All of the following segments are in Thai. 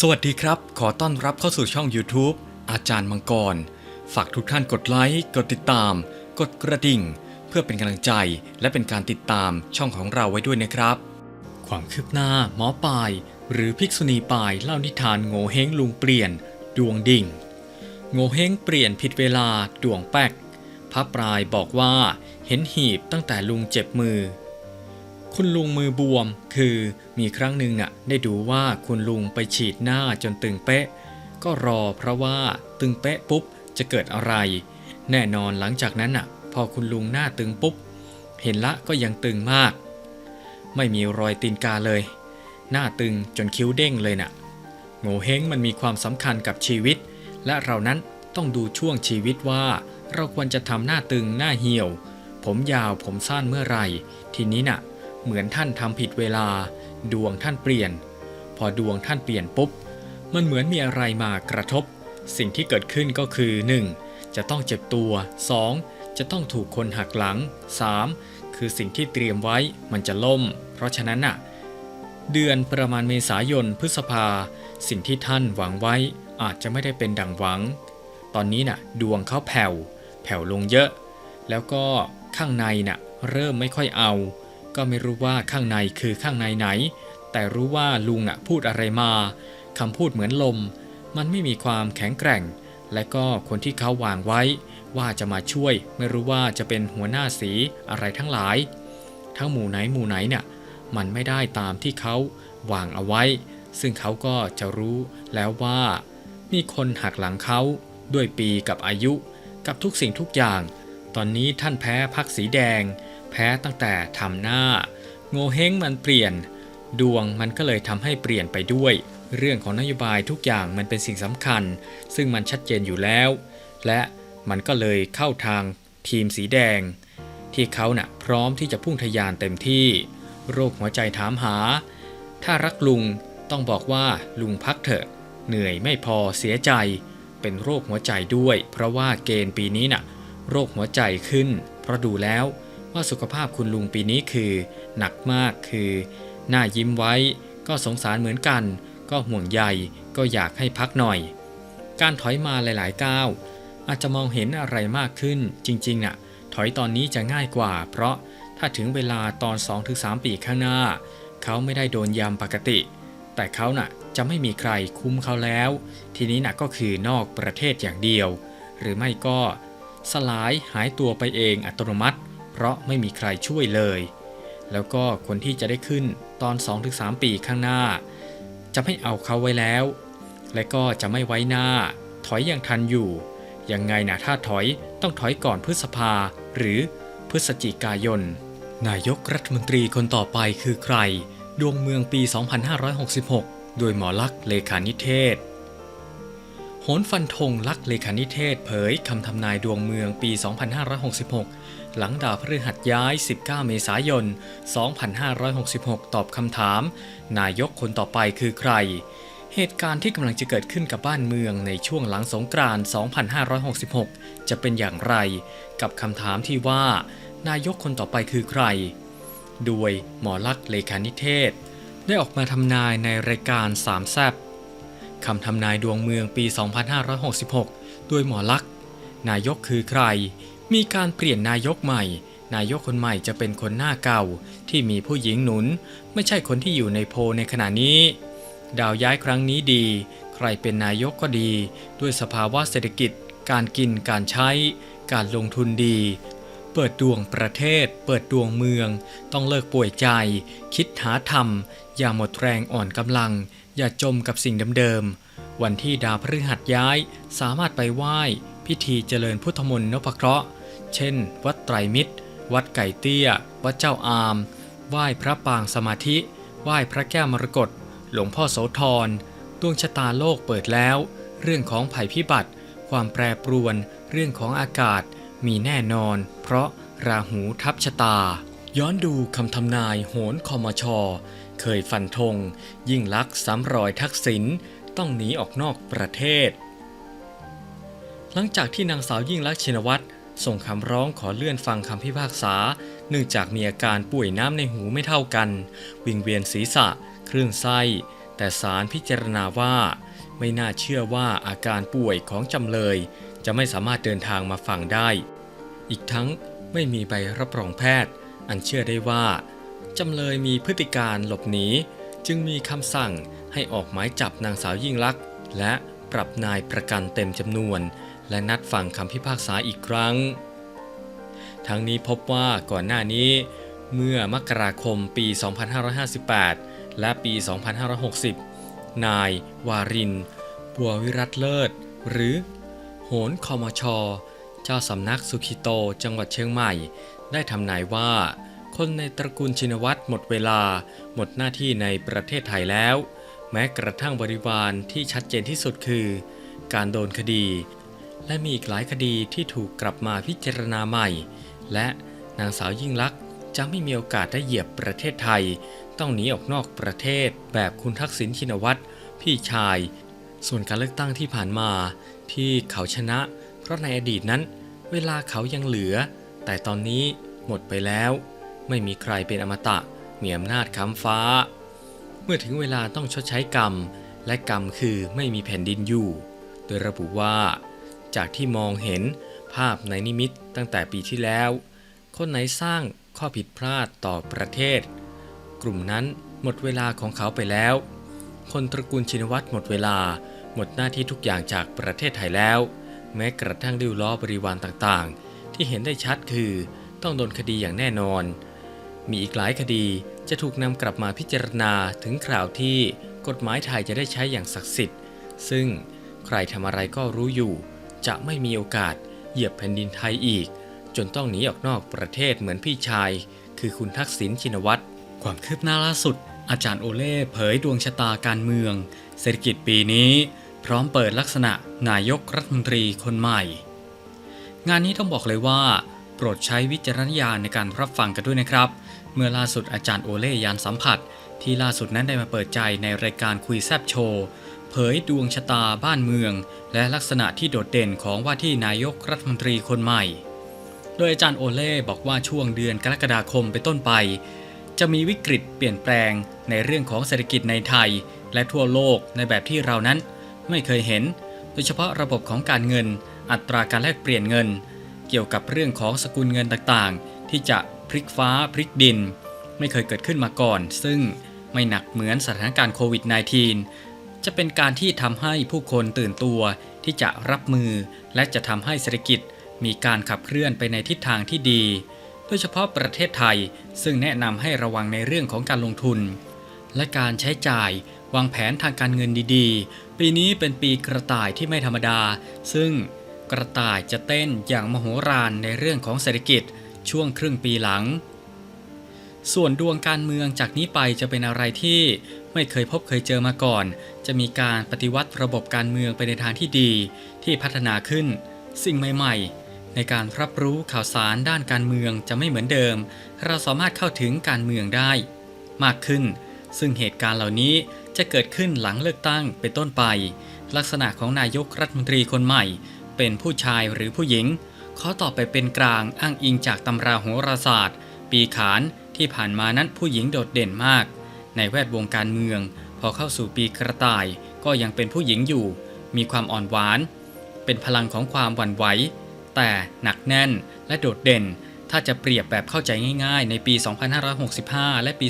สวัสดีครับ ขอต้อนรับเข้าสู่ช่อง YouTube อาจารย์มังกร ฝากทุกท่านกดไลค์ กดติดตาม กดกระดิ่ง เพื่อเป็นกำลังใจ และเป็นการติดตามช่องของเราไว้ด้วยนะครับ ความคืบหน้าหมอปลาย หรือภิกษุณีปลายเล่านิทานโง่เฮงลุงเปลี่ยน ดวงดิ่ง โง่เฮงเปลี่ยนผิดเวลาดวงแป๊กพระปลายบอกว่าเห็นหีบตั้งแต่ลุงเจ็บมือ คุณลุงมือบวม คือมีครั้งหนึ่งน่ะได้ดูว่าคุณลุงไปฉีดหน้าจนตึงเป๊ะ ก็รอเพราะว่าตึงเป๊ะปุ๊บจะเกิดอะไร แน่นอนหลังจากนั้นน่ะ พอคุณลุงหน้าตึงปุ๊บ เห็นละก็ยังตึงมาก ไม่มีรอยตีนกาเลย หน้าตึงจนคิ้วเด้งเลยน่ะโง่เฮงมันมีความสำคัญกับชีวิต และเรานั้นต้องดูช่วงชีวิตว่า เราควรจะทำหน้าตึงหน้าเหี่ยว ผมยาวผมสั้นเมื่อไหร่ ทีนี้น่ะ เหมือนท่านทำผิดเวลา ดวงท่านเปลี่ยน พอดวงท่านเปลี่ยนปุ๊บ มันเหมือนมีอะไรมากระทบ สิ่งที่เกิดขึ้นก็คือ 1. จะต้องเจ็บตัว 2. จะต้องถูกคนหักหลัง 3. คือสิ่งที่เตรียมไว้มันจะล่ม เพราะฉะนั้นน่ะเดือนประมาณเมษายนพฤษภา สิ่งที่ท่านหวังไว้อาจจะไม่ได้เป็นดังหวัง ตอนนี้น่ะ ดวงเขาแผ่ว แผ่วลงเยอะ แล้วก็ข้างในน่ะ เริ่มไม่ค่อยเอา ก็ไม่รู้ว่าข้างในคือข้างในไหน แต่รู้ว่าลุงอะพูดอะไรมาคำพูดเหมือนลม มันไม่มีความแข็งแกร่ง และก็คนที่เขาวางไว้ ว่าจะมาช่วย ไม่รู้ว่าจะเป็นหัวหน้าสีอะไรทั้งหลาย ทั้งหมู่ไหนหมู่ไหนเนี่ยมันไม่ได้ตามที่เขาวางเอาไว้ ซึ่งเขาก็จะรู้แล้วว่า มีคนหักหลังเขาด้วยปีกับอายุ กับทุกสิ่งทุกอย่าง ตอนนี้ท่านแพ้พักสีแดง แพ้ตั้งแต่ทำหน้า โงเฮงมันเปลี่ยน ดวงมันก็เลยทำให้เปลี่ยนไปด้วย เรื่องของนโยบายทุกอย่างมันเป็นสิ่งสำคัญ ซึ่งมันชัดเจนอยู่แล้ว และมันก็เลยเข้าทางทีมสีแดง ที่เขาน่ะพร้อมที่จะพุ่งทะยานเต็มที่ โรคหัวใจถามหา ถ้ารักลุงต้องบอกว่าลุงพักเถอะ เหนื่อยไม่พอเสียใจ เป็นโรคหัวใจด้วย เพราะว่าเกณฑ์ปีนี้น่ะโรคหัวใจขึ้น เพราะดูแล้ว ว่าสุขภาพคุณลุงปีนี้คือ หนักมากคือหน้ายิ้มไว้ก็สงสารเหมือนกัน ก็ห่วงใยก็อยากให้พักหน่อย การถอยมาหลายๆก้าวอาจจะมองเห็นอะไรมากขึ้น จริงๆน่ะ ถอยตอนนี้จะง่ายกว่า เพราะถ้าถึงเวลาตอน 2-3 ปีข้างหน้า เขาไม่ได้โดนยามปกติ แต่เขาน่ะจะไม่มีใครคุ้มเขาแล้ว ทีนี้น่ะก็คือนอกประเทศอย่างเดียว หรือไม่ก็สลายหายตัวไปเองอัตโนมัติ เพราะไม่มีใครช่วยเลย แล้วก็คนที่จะได้ขึ้นตอน 2-3 ปีข้างหน้า จะไม่เอาเขาไว้แล้ว และก็จะไม่ไว้หน้า ถอยอย่างทันอยู่ ยังไงนะถ้าถอยต้องถอยก่อนพฤษภาหรือพฤศจิกายน นายกรัฐมนตรีคนต่อไปคือใคร ดวงเมืองปี 2566 โดยหมอลักษ์เลขานิเทศ โหนฟันธงลักษเลขานิเทศเผยคำทำนายดวงเมืองปี 2566 หลังดาวพฤหัสย้าย 19 เมษายน 2566 ตอบคำถาม นายกคนต่อไปคือใคร เหตุการณ์ที่กำลังจะเกิดขึ้นกับบ้านเมืองในช่วงหลังสงกรานต์2566 จะเป็นอย่างไร กับคำถามที่ว่า นายกคนต่อไปคือใคร โดยหมอลักษเลขานิเทศ ได้ออกมาทำนายในรายการสามแซบ คำทำนายดวงเมืองปี 2566โดยหมอลักษณ์นายกคือใคร มีการเปลี่ยนนายกใหม่ นายกคนใหม่จะเป็นคนหน้าเก่า ที่มีผู้หญิงหนุน ไม่ใช่คนที่อยู่ในโพในขณะนี้ ดาวย้ายครั้งนี้ดี ใครเป็นนายกก็ดี ด้วยสภาวะเศรษฐกิจ การกินการใช้ การลงทุนดี เปิดดวงประเทศ เปิดดวงเมือง ต้องเลิกป่วยใจ คิดหาธรรม อย่าหมดแรงอ่อนกำลัง อย่าจมกับสิ่งเดิมๆ วันที่ดาวพฤหัสย้ายสามารถไปไหว้ พิธีเจริญพุทธมนต์นพเคราะห์ เช่น วัดไตรมิตร วัดไก่เตี้ย วัดเจ้าอาม ไหว้พระปางสมาธิ ไหว้พระแก้วมรกต หลวงพ่อโสธร ดวงชะตาโลกเปิดแล้ว เรื่องของภัยพิบัติ ความแปรปรวน เรื่องของอากาศ มีแน่นอน เพราะราหูทับชะตา ย้อนดูคำทำนายโหนคอมช เคยฟันธง ยิ่งลักษณ์ซ้ำรอยทักษิณต้องหนีออกนอกประเทศ หลังจากที่นางสาวยิ่งลักษณ์ชินวัตรส่งคำร้องขอเลื่อนฟังคำพิพากษา เนื่องจากมีอาการป่วยน้ำในหูไม่เท่ากัน วิงเวียนศีรษะ คลื่นไส้ แต่ศาลพิจารณาว่า ไม่น่าเชื่อว่าอาการป่วยของจำเลย จะไม่สามารถเดินทางมาฟังได้ อีกทั้งไม่มีใบรับรองแพทย์ อันเชื่อได้ว่า จำเลยมีพฤติการหลบหนี จึงมีคำสั่งให้ออกหมายจับนางสาวยิ่งลักษณ์และปรับนายประกันเต็มจำนวน และนัดฟังคำพิพากษาอีกครั้ง ทั้งนี้พบว่าก่อนหน้านี้ เมื่อมกราคมปี 2558 และปี 2560 นายวาริน บัววิรัตเลิศ หรือ โหนคอมช เจ้าสำนักสุขิโตจังหวัดเชียงใหม่ ได้ทำนายว่า คนในตระกูลชินวัตรหมดเวลาหมดหน้าที่ในประเทศไทยแล้ว แม้กระทั่งบริวารที่ชัดเจนที่สุดคือ การโดนคดี และมีอีกหลายคดีที่ถูกกลับมาพิจารณาใหม่ และนางสาวยิ่งลักษณ์จะไม่มีโอกาสได้เหยียบประเทศไทย ต้องหนีออกนอกประเทศแบบคุณทักษิณชินวัตรพี่ชาย ส่วนการเลือกตั้งที่ผ่านมาที่เขาชนะ เพราะในอดีตนั้น เวลาเขายังเหลือ แต่ตอนนี้หมดไปแล้ว ไม่มีใครเป็นอมตะมีอำนาจค้ำฟ้า เมื่อถึงเวลาต้องชดใช้กรรม และกรรมคือไม่มีแผ่นดินอยู่ โดยระบุว่า จากที่มองเห็นภาพในนิมิตตั้งแต่ปีที่แล้ว คนไหนสร้างข้อผิดพลาดต่อประเทศ กลุ่มนั้นหมดเวลาของเขาไปแล้ว คนตระกูลชินวัตรหมดเวลา หมดหน้าที่ทุกอย่างจากประเทศไทยแล้ว แม้กระทั่งดิวล้อบริวารต่างๆ ที่เห็นได้ชัดคือต้องโดนคดีอย่างแน่นอน มีอีกหลายคดีจะถูกนำกลับมาพิจารณาถึงคราวที่กฎหมายไทยจะได้ใช้อย่างศักดิ์สิทธิ์ ซึ่งใครทำอะไรก็รู้อยู่ จะไม่มีโอกาสเหยียบแผ่นดินไทยอีก จนต้องหนีออกนอกประเทศเหมือนพี่ชาย คือคุณทักษิณชินวัตรความคืบหน้าล่าสุด อาจารย์โอเล่เผยดวงชะตาการเมือง เศรษฐกิจปีนี้ พร้อมเปิดลักษณะนายกรัฐมนตรีคนใหม่ งานนี้ต้องบอกเลยว่า โปรดใช้วิจารณญาณในการรับฟังกันด้วยนะครับ เมื่อล่าสุดอาจารย์โอเล่ยานสัมผัส ที่ล่าสุดนั้นได้มาเปิดใจในรายการคุยแซบโชว์เผยดวงชะตาบ้านเมือง และลักษณะที่โดดเด่นของว่าที่นายกรัฐมนตรีคนใหม่ โดยอาจารย์โอเล่บอกว่าช่วงเดือนกรกฎาคมไปต้นไป จะมีวิกฤตเปลี่ยนแปลงในเรื่องของเศรษฐกิจในไทย และทั่วโลกในแบบที่เรานั้นไม่เคยเห็น โดยเฉพาะระบบของการเงิน อัตราการแลกเปลี่ยนเงิน เกี่ยวกับเรื่องของสกุลเงินต่างๆ ที่จะ พลิกฟ้าพลิกดิน ไม่เคยเกิดขึ้นมาก่อน ซึ่งไม่หนักเหมือนสถานการณ์โควิด -19 จะเป็นการที่ทำให้ผู้คนตื่นตัวที่จะรับมือ และจะทำให้เศรษฐกิจมีการขับเคลื่อนไปในทิศทางที่ดี โดยเฉพาะประเทศไทย ซึ่งแนะนำให้ระวังในเรื่องของการลงทุน และการใช้จ่ายวางแผนทางการเงินดีๆ ปีนี้เป็นปีกระต่ายที่ไม่ธรรมดา ซึ่งกระต่ายจะเต้นอย่างมโหฬารในเรื่องของเศรษฐกิจ ช่วงครึ่งปีหลัง ส่วนดวงการเมืองจากนี้ไปจะเป็นอะไรที่ไม่เคยพบเคยเจอมาก่อน จะมีการปฏิวัติระบบการเมืองไปในทางที่ดี ที่พัฒนาขึ้น สิ่งใหม่ ๆ ในการรับรู้ข่าวสารด้านการเมืองจะไม่เหมือนเดิม เราสามารถเข้าถึงการเมืองได้ มากขึ้น ซึ่งเหตุการณ์เหล่านี้จะเกิดขึ้นหลังเลือกตั้งเป็นต้นไป ลักษณะของนายกรัฐมนตรีคนใหม่ เป็นผู้ชายหรือผู้หญิง ขอตอบไปเป็นกลางอ้างอิงจากตำราโหราศาสตร์ ปีขานที่ผ่านมานั้นผู้หญิงโดดเด่นมาก ในแวดวงการเมือง พอเข้าสู่ปีกระต่าย ก็ยังเป็นผู้หญิงอยู่ มีความอ่อนหวาน เป็นพลังของความหวั่นไหว แต่หนักแน่นและโดดเด่น ถ้าจะเปรียบแบบเข้าใจง่ายๆ ในปี 2565 และปี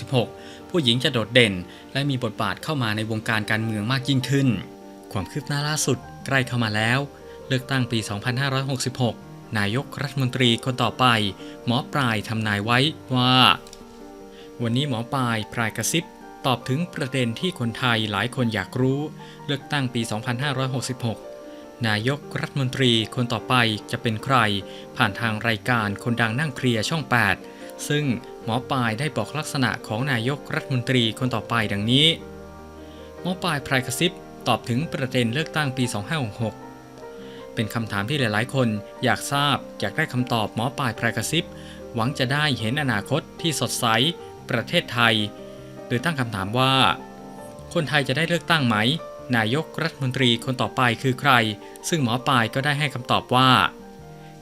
2566 ผู้หญิงจะโดดเด่น และมีบทบาทเข้ามาในวงการการเมืองมากยิ่งขึ้น ความคืบหน้าล่าสุดใกล้เข้ามาแล้ว เลือกตั้งปี 2566 นายกรัฐมนตรีคนต่อไป หมอปลายทำนายไว้ว่า วันนี้หมอปลายพรายกระซิบตอบถึงประเด็นที่คนไทยหลายคนอยากรู้ เลือกตั้งปี 2566 นายกรัฐมนตรีคนต่อไปจะเป็นใคร ผ่านทางรายการคนดังนั่งเคลียร์ช่อง 8 ซึ่งหมอปลายได้บอกลักษณะของนายกรัฐมนตรีคนต่อไปดังนี้ หมอปลายพรายกระซิบตอบถึงประเด็นเลือกตั้งปี 2566 เป็นคำถามที่หลาย ๆ คน อยากทราบ อยากได้คำตอบหมอปลายพรากระซิบ หวังจะได้เห็นอนาคตที่สดใส ประเทศไทย โดยตั้งคำถามว่า คนไทยจะได้เลือกตั้งไหม นายกรัฐมนตรีคนต่อไปคือใคร ซึ่งหมอปลายก็ได้ให้คำตอบว่า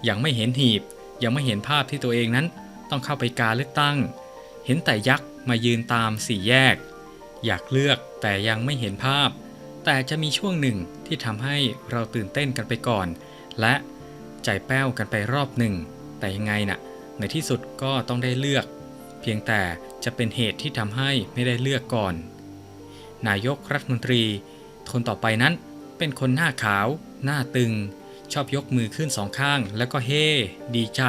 ยังไม่เห็นหีบ ยังไม่เห็นภาพที่ตัวเองนั้น ต้องเข้าไปการเลือกตั้ง เห็นแต่ยักษ์มายืนตามสี่แยก อยากเลือกแต่ยังไม่เห็นภาพ แต่จะมีช่วงหนึ่งที่ทำให้เราตื่นเต้นกันไปก่อน และใจแป้วกันไปรอบหนึ่ง แต่ยังไงน่ะ ในที่สุดก็ต้องได้เลือก เพียงแต่จะเป็นเหตุที่ทำให้ไม่ได้เลือกก่อน นายกรัฐมนตรีคนต่อไปนั้นเป็นคนหน้าขาว หน้าตึง ชอบยกมือขึ้นสองข้าง แล้วก็เฮ่ดีใจ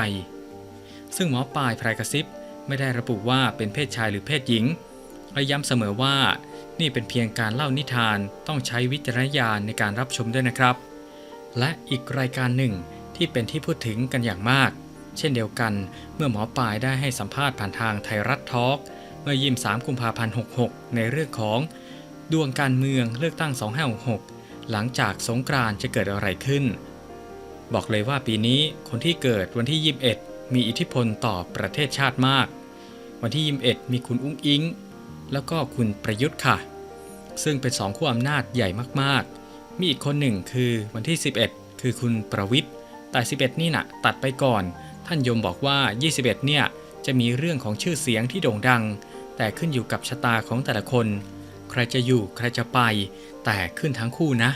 ซึ่งหมอปลายพรายกระซิบไม่ได้ระบุว่าเป็นเพศชายหรือเพศหญิงและย้ำเสมอว่า นี่เป็นเพียงการเล่านิทานต้องใช้วิจารณญาณในการรับชมด้วยนะครับ และอีกรายการหนึ่งที่เป็นที่พูดถึงกันอย่างมาก เช่นเดียวกันเมื่อหมอปลายได้ให้สัมภาษณ์ผ่านทางไทยรัฐทอล์กเมื่อยิม3กุมภาพันธ์66 ในเรื่องของ ดวงการเมืองเลือกตั้ง 2566 หลังจากสงกรานจะเกิดอะไรขึ้น บอกเลยว่าปีนี้คนที่เกิดวันที่ 21 มีอิทธิพลต่อประเทศชาติมาก วันที่ 21 มีคุณอุ้งอิง แล้วก็คุณประยุทธ์ค่ะ ซึ่งเป็นสองขั้วอำนาจใหญ่มากๆ มีอีกคนหนึ่งคือวันที่ 11 คือคุณประวิทย์แต่ 11 นี่นะ่ะตัดไปก่อน ท่านยมบอกว่า 21 เนี่ยจะมีเรื่องของชื่อเสียงที่โด่งดัง แต่ขึ้นอยู่กับชะตาของแต่ละคน ใครจะอยู่ใครจะไป แต่ขึ้นทั้งคู่นะ